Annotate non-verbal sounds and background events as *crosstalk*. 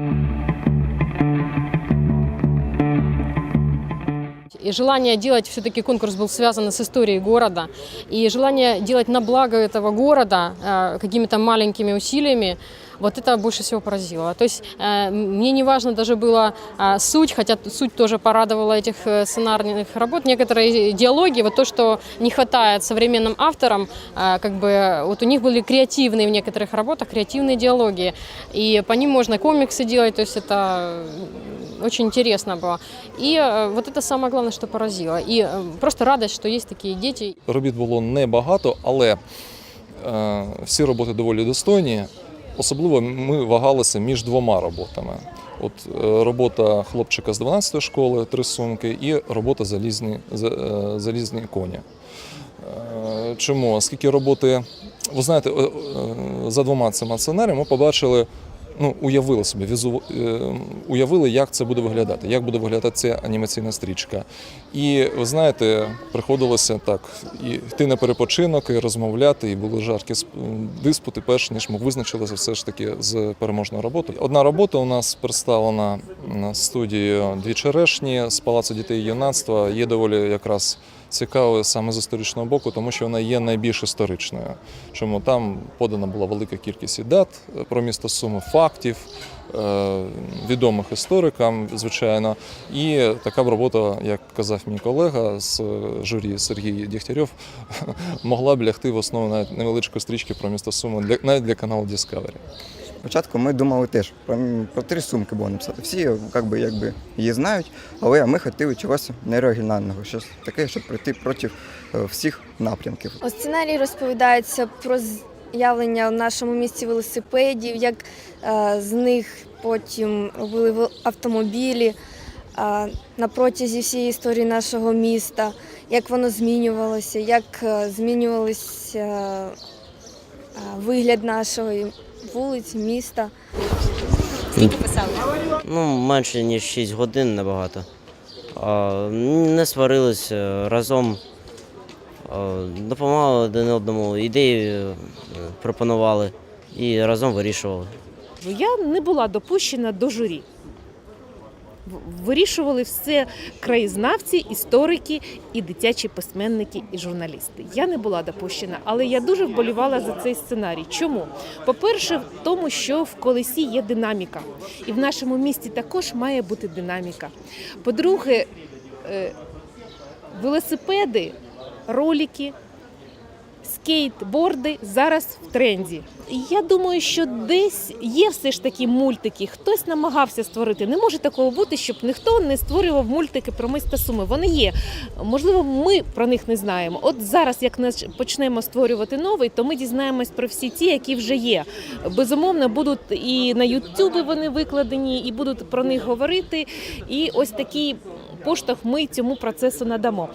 Thank you. И желание делать, все-таки конкурс был связан с историей города, и желание делать на благо этого города э, какими-то маленькими усилиями, вот это больше всего поразило. То есть э, мне не важно даже было э, суть, хотя суть тоже порадовала этих э, сценарных работ. Некоторые диалоги, вот то, что не хватает современным авторам, э, как бы вот у них были креативные в некоторых работах, креативные диалоги, и по ним можно комиксы делать, то есть это очень интересно было. И э, вот это самое главное, что поразило. И э, просто радость, что есть такие дети. Робіт було небагато, але е, всі роботи доволі достойні. Особливо ми вагалися між двома роботами. От е, робота хлопчика з 12-ї школи, три сумки, і робота залізні, за- е, залізні коні. Е, Чому? Оскільки роботи, ви знаєте, е, е, за двома цими сценаріями ми побачили, ну, уявили собі, візу, е, уявили, як це буде виглядати, як буде виглядати ця анімаційна стрічка. І ви знаєте, приходилося так і йти на перепочинок, і розмовляти, і були жаркі сп- диспути, перш ніж ми визначилися все ж таки з переможною роботою. Одна робота у нас представлена на студії Дві черешні з Палацу дітей і юнацтва. Є доволі якраз цікавою саме з історичного боку, тому що вона є найбільш історичною. Чому там подана була велика кількість і дат про місто Суми, фактів. е, Відомих історикам, звичайно, і така б робота, як казав мій колега з журі Сергій Дігтярьов, *laughs* могла б лягти в основу навіть невеличкої стрічки про місто Суми навіть для каналу Discovery. Спочатку ми думали теж про, про три сумки було написати. Всі як би, якби, її знають, але ми хотіли чогось неоригінального, щось таке, щоб прийти проти е, всіх напрямків. У сценарії розповідається про з'явлення в нашому місті велосипедів, як е, з них потім робили автомобілі е, на протязі всієї історії нашого міста, як воно змінювалося, як е, е, вигляд нашої вулиць, міста. Скільки Ну, менше ніж 6 годин набагато. А, Не сварилися разом, а, допомагали один одному, ідеї е, пропонували і разом вирішували. Я не була допущена до журі. Вирішували все краєзнавці, історики, і дитячі письменники, і журналісти. Я не була допущена, але я дуже вболівала за цей сценарій. Чому? По-перше, в тому, що в колесі є динаміка, і в нашому місті також має бути динаміка. По-друге, е, велосипеди, ролики, скейтборди зараз в тренді. Я думаю, що десь є все ж таки мультики. Хтось намагався створити. Не може такого бути, щоб ніхто не створював мультики про міста Суми. Вони є. Можливо, ми про них не знаємо. От зараз, як нас почнемо створювати новий, то ми дізнаємось про всі ті, які вже є. Безумовно, будуть і на Ютубі вони викладені, і будуть про них говорити. І ось такий поштовх ми цьому процесу надамо.